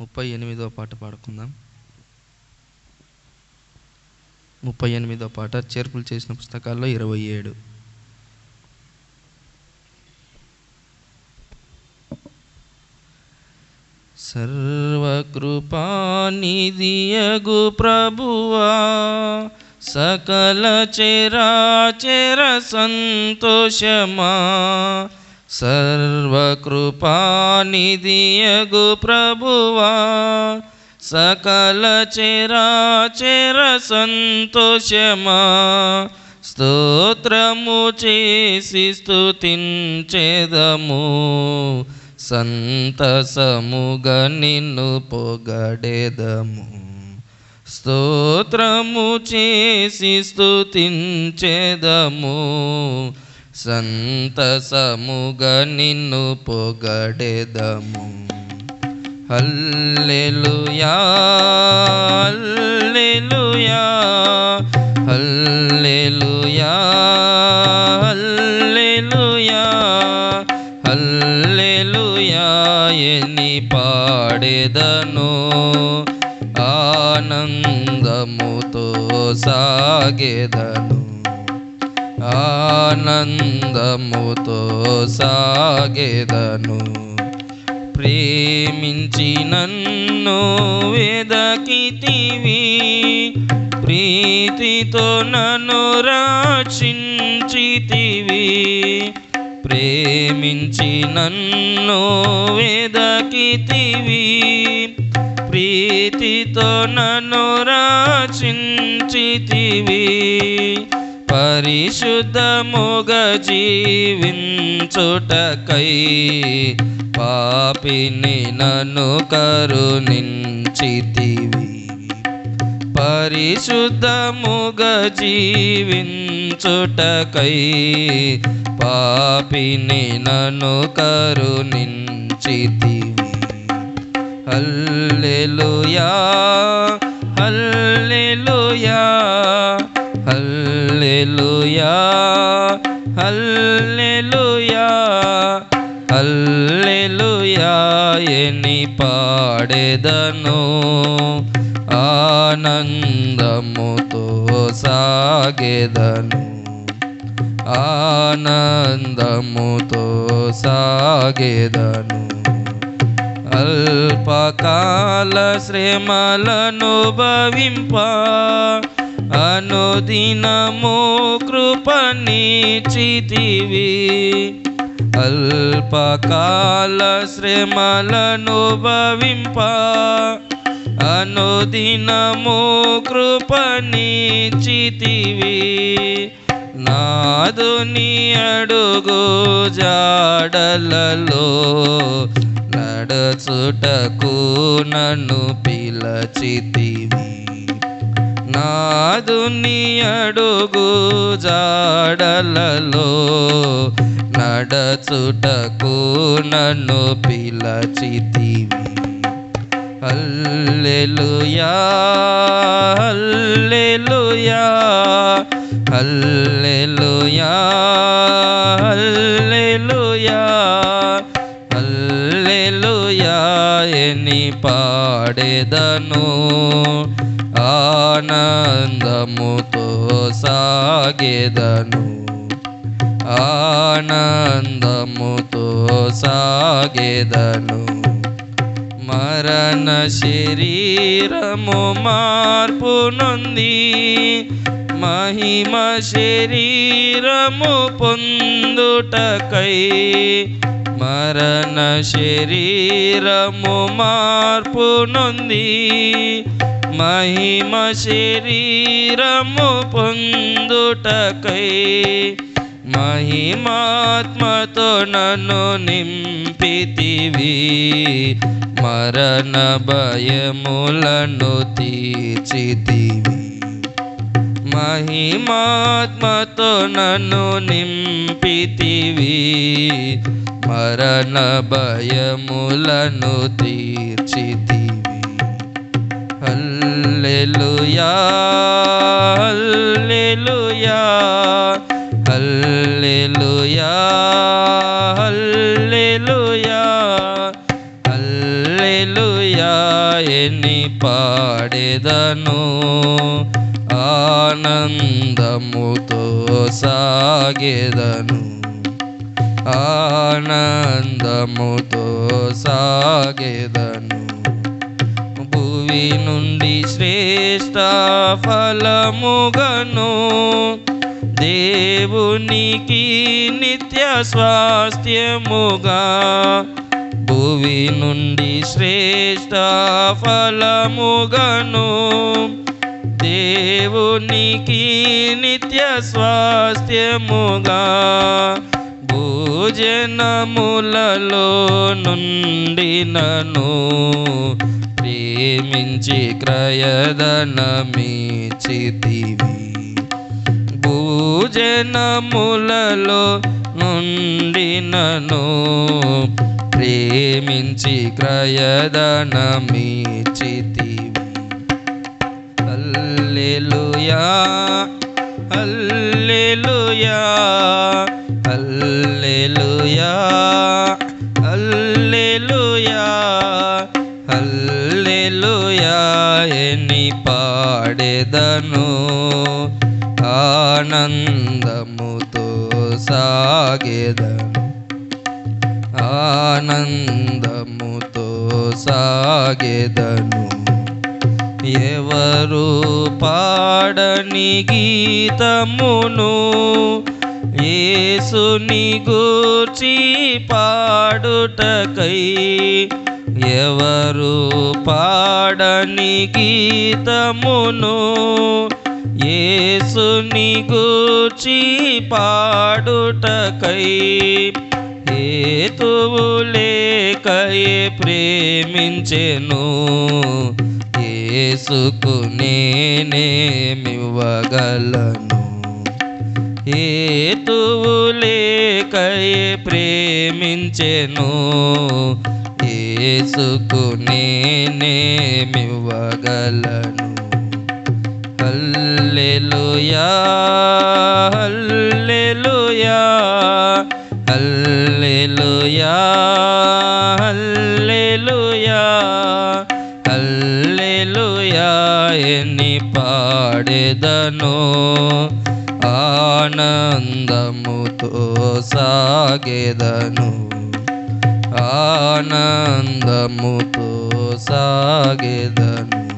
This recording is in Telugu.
ముప్పై ఎనిమిదో పాట పాడుకుందాం. ముప్పై ఎనిమిదో పాట చేర్పులు చేసిన పుస్తకాల్లో ఇరవై ఏడు. సర్వకృపానిధియగు ప్రభువా సకల చెరాచెర సంతోషమా సర్వకృపానిధియగు ప్రభువా సకల చెరాచెర సంతోషమా. స్తోత్రము చేసి స్తుతించెదము. సంతసముగా నిన్ను పొగడెదము. స్తోత్రము చేసి స్తుతించెదము. సంతసముగా నిన్ను పొగడెదము హల్లెలూయా హల్లెలూయా హల్లెలూయా హల్లెలూయా హల్లెలూయా ఎని పాడెదను ఆనందముతో సాగెదను ఆనందముతో సాగెదను. ప్రేమించి నన్ను వెదకితివి. ప్రీతితో నన్ను రక్షించితివి. ప్రేమించి నన్ను వెదకితివి. ప్రీతితో నన్ను రక్షించితివి. పరిశుద్ధముగ జీవించుటకై పాపిని నన్ను కరుణించితివి. పరిశుద్ధముగ జీవించుటకై పాపిని నన్ను కరుణించితివి. హల్లెలూయా హల్లెలూయా హల్లెలూయా హల్లెలూయా హల్లెలూయా ఎని పాడెదను ఆనందముతో సాగెదను. ఆనందముతో సాగెదను. అల్పకాల శ్రమలను భవింప అనుదినము కృపనిచితివి అల్పకాల శ్రమలను భవింప. అనుదినము కృపనిచితివి నాదుని అడుగు జాడలలో నడచుటకు నన్ను పిలచితివి. నాదుని అడుగు జాడలలో. నడచుటకు నన్ను పిలచితివి. హల్లెలూయా హల్లెలూయా హల్లెలూయా హల్లెలూయా హల్లెలూయా ఎని పాడేదను. ఆనందముతో సాగెదను. ఆనందముతో సాగెదను. మరణ శరీరము మార్పు నొంది మహిమ శరీరము పొందుటకై మరణ శరీరము మార్పు నొంది మహిమ శరీరము పొందుటకై మహిమాత్మతో నన్ను నింపితివి. మరణ భయములను తీర్చితివి. మహిమాత్మతో నన్ను నింపితివి. మరణ భయములను తీర్చితివి. హల్లెలూయా హల్లెలూయా హల్లెలూయా హల్లెలూయా హల్లెలూయా సాగేదను ఆనందముతో సాగేదను ఆనందముతో సాగేదను భువి నుండి శ్రేష్ట ఫలముగను దేవునికి నిత్య స్వాస్థ్యముగా. భువి నుండి శ్రేష్ట ఫలముగను దేవునికి నిత్య స్వాస్థ్యముగా. భోజనములలో నుండి నను ప్రేమించి క్రయదనమిచితివి భూజనములలో నుండి నను ప్రేమించి క్రయదనమిచితివి అల్లెలుయా అల్లెలుయా అల్లెలుయా నీ పాడెదను ఆనందముతో సాగెదను. ఆనందముతో సాగెదను. ఎవరు పాడని గీతమును ఏసుని గూర్చి పాడుటకై ఎవరు పాడని గీతమును ఏసుని గూచి పాడుటకై హేతువు లేకయే ప్రేమించెను. ఏసుకు నేనేమివ్వగలను. హేతువు లేకయే ప్రేమించెను. యేసుకు నేనేమివ్వగలను హల్లెలూయా హల్లెలూయా హల్లెలూయా హల్లెలూయా హల్లెలూయా ఎన్ని పాడెదను ఆనందముతో సాగెదను ఆనందముతో సాగెదను